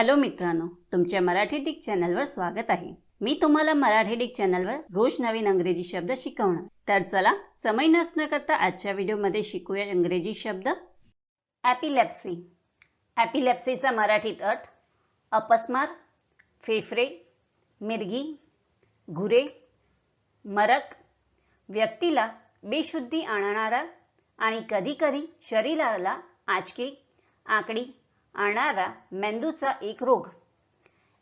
Hello मित्रांनो तुमच्या Marathi Dick चॅनलवर स्वागत आहे. मी तुम्हाला मराठी डिक चॅनलवर रोज नवीन अंग्रेजी शब्द शिकवणार. तर चला समय नसणं करता आजच्या व्हिडिओमध्ये शिकूया इंग्रजी शब्द. ॲपिलेप्सी ॲपिलेप्सीचा मराठीत अर्थ अपस्मार फेफरे मिरगी घुरे मरक व्यक्तीला बेशुद्धी आणणारा आणि कधीकधी शरीराला आचकी आकडी आणणारा मेंदूचा एक रोग.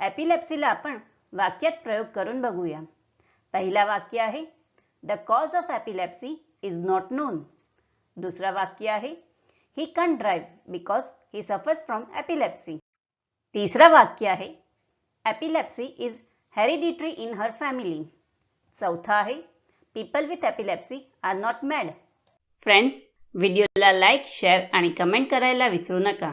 ॲपिलेप्सीला आपण वाक्यात प्रयोग करून बघूया. पहिला वाक्य आहे the cause of epilepsy is not known दुसरा वाक्य आहे he can drive because he suffers from epilepsy तिसरं वाक्य आहे epilepsy is hereditary in her family चौथा आहे people with epilepsy are not mad friends व्हिडिओला लाईक शेअर आणि कमेंट करायला विसरू नका.